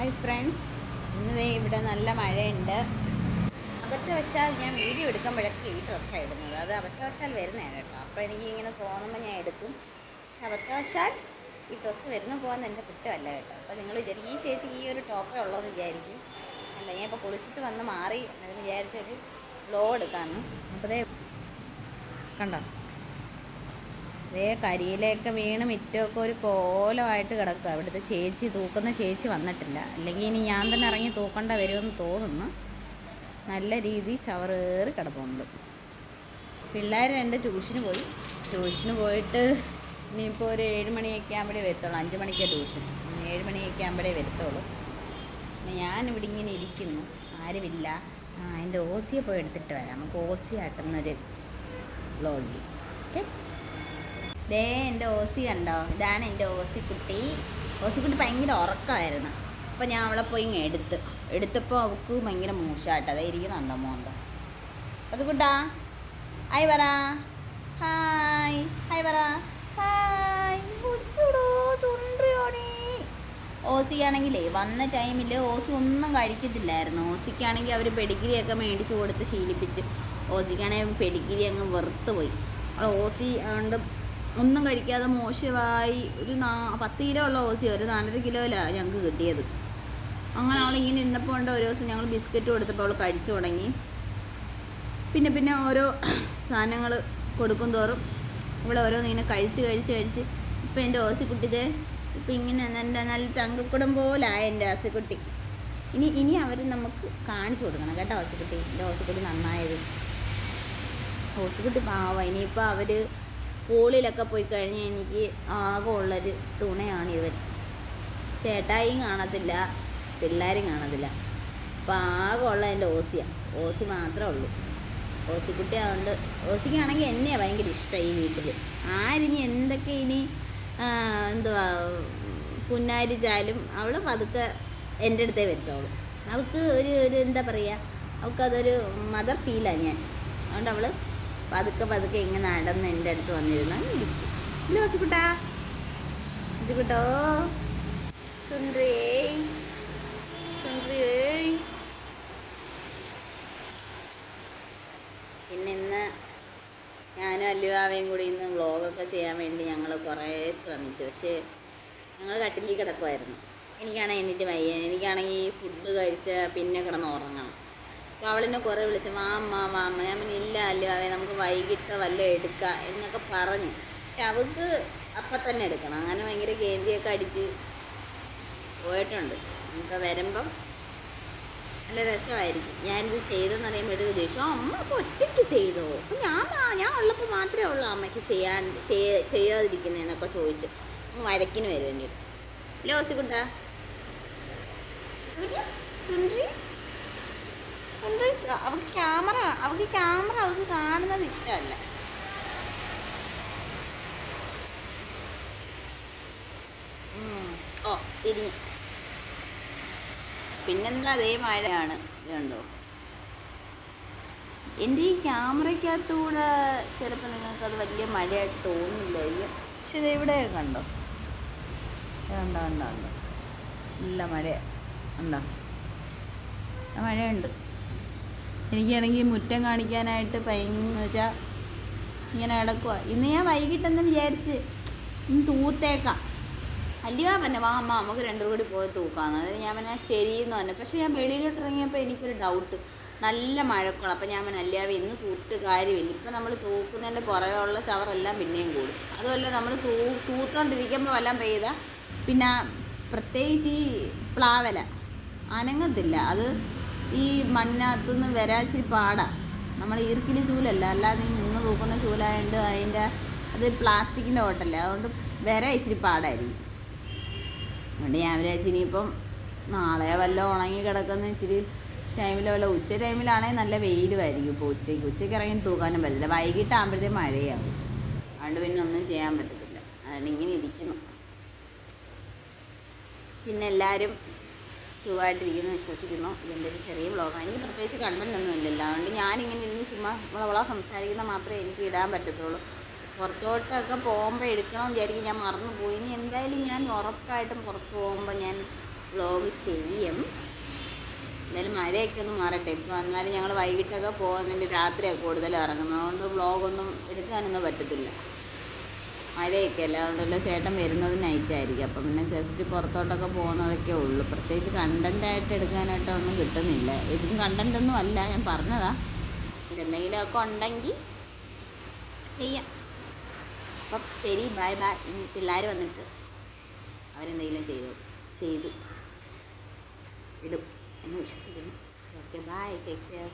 Hi friends ഇന്ന് ഇവിടെ നല്ല മഴയുണ്ട്. അബദ്ധവശാൽ ഞാൻ വീഡിയോ എടുക്കുമ്പോഴൊക്കെ ഈ ഡ്രസ്സാണ് ഇടുന്നത്. അത് അബദ്ധവശാൽ വരുന്നതാണ് കേട്ടോ. അപ്പോൾ എനിക്ക് ഇങ്ങനെ തോന്നുമ്പോൾ ഞാൻ എടുക്കും. പക്ഷെ അബദ്ധവശാൽ ഈ ഡ്രസ്സ് വരുന്ന പോകാൻ എന്റെ കുറ്റമല്ല കേട്ടോ. അപ്പോൾ നിങ്ങൾ വിചാരിക്കും ഈ ചേച്ചി ഈ ഒരു ടോപ്പേ ഉള്ളതെന്ന് വിചാരിക്കും. അല്ല ഞാൻ ഇപ്പോൾ കുളിച്ചിട്ട് വന്ന് മാറി എന്ന് വിചാരിച്ചൊരു ഗ്ലോ എടുക്കാമെന്ന് അപ്പോൾ കണ്ടോ? അതേ കരിയിലൊക്കെ വീണ് മിറ്റമൊക്കെ ഒരു കോലമായിട്ട് കിടക്കുക. ഇവിടുത്തെ ചേച്ചി തൂക്കുന്ന ചേച്ചി വന്നിട്ടില്ല. അല്ലെങ്കിൽ ഇനി ഞാൻ തന്നെ ഇറങ്ങി തൂക്കേണ്ട വരുമെന്ന് തോന്നുന്നു. നല്ല രീതി ചവറേറി കിടപ്പുണ്ട്. പിള്ളേർ രണ്ട് ട്യൂഷന് പോയി. ട്യൂഷന് പോയിട്ട് ഇനിയിപ്പോൾ ഒരു ഏഴ് മണിയൊക്കെ ആകുമ്പോഴേ വരത്തുള്ളൂ. അഞ്ച് മണിക്കാണ് ട്യൂഷൻ. ഏഴ് മണിയൊക്കെ ആകുമ്പോഴേ വരത്തുള്ളൂ. ഞാനിവിടെ ഇങ്ങനെ ഇരിക്കുന്നു. ആരുമില്ല. എന്റെ ഓസിയെ പോയി എടുത്തിട്ട് വരാം. നമുക്ക് ഓസി ആട്ടുന്നൊരു വ്ളോഗിൽ ഓക്കെ? ദേ എന്റെ ഓസി കണ്ടോ? ഇതാണ് എന്റെ ഓസി കുട്ടി ഓസി കുട്ടി ഭയങ്കര ഉറക്കമായിരുന്നു. അപ്പോൾ ഞാൻ അവളെ പോയി ഇങ്ങ് എടുത്ത്. എടുത്തപ്പോൾ അവൾക്ക് ഭയങ്കര മൂശമായിട്ട്. അതേ ഇരിക്കുന്നുണ്ടോ മോന്ത? കുട്ടാ. ഹായ് പറ. ഹായ്. ഹായ് പറ. ഹായ്. ഓസി ആണെങ്കിലേ വന്ന ടൈമിൽ ഓസി ഒന്നും കഴിക്കത്തില്ലായിരുന്നു. ഓസിക്കാണെങ്കിൽ അവർ പെഡിഗിരിയൊക്കെ മേടിച്ച് കൊടുത്ത് ശീലിപ്പിച്ച്. ഓസിക്കാണെങ്കിൽ പെടിഗിരി അങ്ങ് വെറുത്ത് പോയി ഓസി അതുകൊണ്ട് ഒന്നും കഴിക്കാതെ മോശമായി ഒരു നാ പത്ത് കിലോ ഉള്ള ഓസി ഒരു നാലര കിലോയിലാണ് ഞങ്ങൾക്ക് കിട്ടിയത്. അങ്ങനെ അവളിങ്ങനെ ഇന്നപ്പോൾ ഉണ്ട് ഓരോ ദിവസം ഞങ്ങൾ ബിസ്ക്കറ്റ് കൊടുത്തപ്പോൾ അവൾ കഴിച്ചു തുടങ്ങി. പിന്നെ പിന്നെ ഓരോ സാധനങ്ങൾ കൊടുക്കും തോറും ഇവിടെ ഓരോന്ന് ഇങ്ങനെ കഴിച്ച് കഴിച്ച് കഴിച്ച്. ഇപ്പം എന്റെ ഓസിക്കുട്ടിക്ക് ഇപ്പം ഇങ്ങനെ എന്റെ നല്ല തങ്കക്കുടം പോലായ എന്റെ ഓസിക്കുട്ടി. ഇനി ഇനി അവർ നമുക്ക് കാണിച്ചു കൊടുക്കണം കേട്ടോ ഓസിക്കുട്ടി. എന്റെ ഓസിക്കുട്ടി നന്നായത്. ഓസിക്കുട്ടി പാവ. ഇനിയിപ്പോൾ അവർ സ്കൂളിലൊക്കെ പോയി കഴിഞ്ഞ് എനിക്ക് ആകെ ഉള്ളൊരു തുണയാണ് ഇവൻ. ചേട്ടായിയും കാണത്തില്ല പിള്ളേരും കാണത്തില്ല. അപ്പം ആകെ ഉള്ള എന്റെ ഓസിയാണ് ഓസി മാത്രമേ ഉള്ളൂ. ഓസിക്കുട്ടി അതുകൊണ്ട് ഓസിക്കാണെങ്കിൽ എന്നെയാണ് ഭയങ്കര ഇഷ്ടം ഈ വീട്ടിൽ ആരിനി എന്തൊക്കെ ഇനി എന്തുവാ പുന്നാരിച്ചാലും അവൾ പതുക്കെ എന്റെ അടുത്തേ വരുത്തോളൂ അവൾക്ക് ഒരു ഒരു എന്താ പറയുക അവൾക്കതൊരു മദർ ഫീലാണ് ഞാൻ. അതുകൊണ്ട് അവൾ പതുക്കെ പതുക്കെ ഇങ്ങനെ നടന്ന് എന്റെ അടുത്ത് വന്നിരുന്നാൽ ഇരിക്കും. ഇല്ല ഓസിക്കുട്ടാ ഓസിക്കുട്ടോ സുന്ദരിയേ സുന്ദരിയേ പിന്നെ ഇന്ന് ഞാനും അല്ലുവാവയും കൂടി ഇന്ന് വ്ളോഗൊക്കെ ചെയ്യാൻ വേണ്ടി ഞങ്ങൾ കുറേ ശ്രമിച്ചു. പക്ഷേ ഞങ്ങൾ കട്ടിലിൽ കിടക്കുമായിരുന്നു എനിക്കാണെങ്കിൽ എന്നിട്ട് വയ്യ. എനിക്കാണെങ്കിൽ ഫുഡ് കഴിച്ച പിന്നെ കിടന്ന് ഉറങ്ങണം. അപ്പോൾ അവളെന്നെ കുറേ വിളിച്ചു വാമ്മ വാമ്മ. ഞാൻ പിന്നെ ഇല്ല അല്ലുവാവേ നമുക്ക് വൈകിട്ട് വല്ല എടുക്കാം എന്നൊക്കെ പറഞ്ഞു. പക്ഷെ അവൾക്ക് അപ്പം തന്നെ എടുക്കണം. അങ്ങനെ ഭയങ്കര കേന്ദ്രിയൊക്കെ അടിച്ച് പോയിട്ടുണ്ട്. നമുക്ക് വരുമ്പം നല്ല രസമായിരിക്കും. ഞാനിത് ചെയ്തെന്ന് അറിയുമ്പോഴത്തേക്ക് ദേഷ്യം അമ്മ അപ്പോൾ ഒറ്റയ്ക്ക് ചെയ്തോ? അപ്പം ഞാൻ ഞാൻ ഉള്ളപ്പോൾ മാത്രമേ ഉള്ളൂ അമ്മയ്ക്ക് ചെയ്യാൻ ചെയ്യ- ചെയ്യാതിരിക്കുന്നതെന്നൊക്കെ ചോദിച്ച് വഴക്കിന് വരും. വേണ്ടിയിട്ട് അല്ലേ ഓസിക്കുട്ടാ? സുന്ദരി അവൾക്ക് ക്യാമറ അവൾക്ക് ക്യാമറ അവൾക്ക് കാണുന്നത് ഇഷ്ടമല്ല. ഓ തിരിഞ്ഞ് പിന്നെന്താ അതേ മഴയാണ്. കണ്ടോ? എന്റെ ഈ ക്യാമറയ്ക്കകത്തൂടെ ചിലപ്പോൾ നിങ്ങൾക്ക് അത് വലിയ മഴയായിട്ട് തോന്നില്ലായിരിക്കും പക്ഷെ ഇത് ഇവിടെ കണ്ടോ? കണ്ടോ കണ്ടോ കണ്ടോ? നല്ല മഴ ഉണ്ടോ മഴയുണ്ട്. എനിക്കാണെങ്കിൽ മുറ്റം കാണിക്കാനായിട്ട് ഭയങ്കര വെച്ചാൽ ഇങ്ങനെ കിടക്കുക ഇന്ന് ഞാൻ വൈകിട്ടെന്ന് വിചാരിച്ച് ഇന്ന് തൂത്തേക്കാം. അല്ലയോ പിന്നെ വാ അമ്മ നമുക്ക് രണ്ടും കൂടി പോയി തൂക്കാന്ന്. അതായത് ഞാൻ പറഞ്ഞാൽ ശരിയെന്ന് പറഞ്ഞു. പക്ഷേ ഞാൻ വെളിയിലോട്ട് ഇറങ്ങിയപ്പോൾ എനിക്കൊരു ഡൗട്ട് നല്ല മഴക്കുളം. അപ്പം ഞാൻ പറഞ്ഞു അല്ലാതെ ഇന്ന് തൂത്തിട്ട് കാര്യമില്ല. ഇപ്പം നമ്മൾ തൂക്കുന്നതിന്റെ പുറകെ ഉള്ള ചവറെല്ലാം പിന്നെയും കൂടും. അതുമല്ല നമ്മൾ തൂ തൂത്തോണ്ടിരിക്കുമ്പോൾ വല്ലതും പെയ്താൽ പിന്നെ പ്രത്യേകിച്ച് ഈ പ്ലാവല അനങ്ങത്തില്ല. അത് ഈ മണ്ണിനകത്തുനിന്ന് വരാച്ചി പാടാം. നമ്മൾ ഈർക്കിൽ ചൂലല്ല അല്ലാതെ ഈ നിന്ന് തൂക്കുന്ന ചൂലായതുകൊണ്ട് അതിന്റെ അത് പ്ലാസ്റ്റിക്കിന്റെ ഓട്ടല്ല അതുകൊണ്ട് വര ഇച്ചിരി പാടായിരിക്കും. അതുകൊണ്ട് ഞാൻ വിചാരിച്ചു ഇനിയിപ്പം നാളെ വല്ല ഉണങ്ങി കിടക്കുന്ന ഇച്ചിരി ടൈമിൽ വല്ല ഉച്ച ടൈമിലാണെങ്കിൽ നല്ല വെയിലുമായിരിക്കും ഇപ്പോൾ ഉച്ചയ്ക്ക്. ഉച്ചയ്ക്ക് ഇറങ്ങി തൂക്കാനും പറ്റില്ല. വൈകിട്ടാകുമ്പോഴത്തേ മഴയാകും അതുകൊണ്ട് പിന്നെ ഒന്നും ചെയ്യാൻ പറ്റത്തില്ല. അതുകൊണ്ട് ഇങ്ങനെ ഇരിക്കുന്നു. പിന്നെ എല്ലാവരും സുഖമായിട്ടിരിക്കുന്നു വിശ്വസിക്കുന്നു. ഇതിന്റെ ഒരു ചെറിയ വ്ളോഗാണ് എനിക്ക് പ്രത്യേകിച്ച് കണ്ടന്റൊന്നും ഇല്ലല്ലോ. അതുകൊണ്ട് ഞാനിങ്ങനെ ഇരുന്ന് ചുമ്മാ വളവള സംസാരിക്കുന്ന മാത്രമേ എനിക്ക് ഇടാൻ പറ്റത്തുള്ളൂ. പുറത്തോട്ടൊക്കെ പോകുമ്പോൾ എടുക്കണം വിചാരിക്കും. ഞാൻ മറന്നു പോയി ഇനി എന്തായാലും ഞാൻ ഉറപ്പായിട്ടും പുറത്ത് പോകുമ്പോൾ ഞാൻ വ്ളോഗ് ചെയ്യും. എന്തായാലും മഴയൊക്കെ ഒന്ന് മാറട്ടെ. ഇപ്പോൾ എന്നാലും ഞങ്ങൾ വൈകിട്ടൊക്കെ പോകുന്നതിന്റെ രാത്രിയൊക്കെ കൂടുതൽ ഇറങ്ങുന്നത്. അതുകൊണ്ട് വ്ളോഗൊന്നും എടുക്കാനൊന്നും പറ്റത്തില്ല. മഴയൊക്കെ അല്ല? അതുകൊണ്ടല്ല ചേട്ടൻ വരുന്നത് നൈറ്റ് ആയിരിക്കും. അപ്പം പിന്നെ ജസ്റ്റ് പുറത്തോട്ടൊക്കെ പോകുന്നതൊക്കെ ഉള്ളൂ. പ്രത്യേകിച്ച് കണ്ടന്റായിട്ട് എടുക്കാനായിട്ട് ഒന്നും കിട്ടുന്നില്ല. ഇതും കണ്ടന്റ് ഒന്നും അല്ല. ഞാൻ പറഞ്ഞതാ. എന്തെങ്കിലുമൊക്കെ ഉണ്ടെങ്കിൽ ചെയ്യാം. അപ്പം ശരി ബൈ ബൈ പിള്ളേർ വന്നിട്ട് അവരെന്തെങ്കിലും ചെയ്തു ചെയ്തു. ഇടും. എന്ന് വിശ്വസിക്കുന്നു. Okay bye take care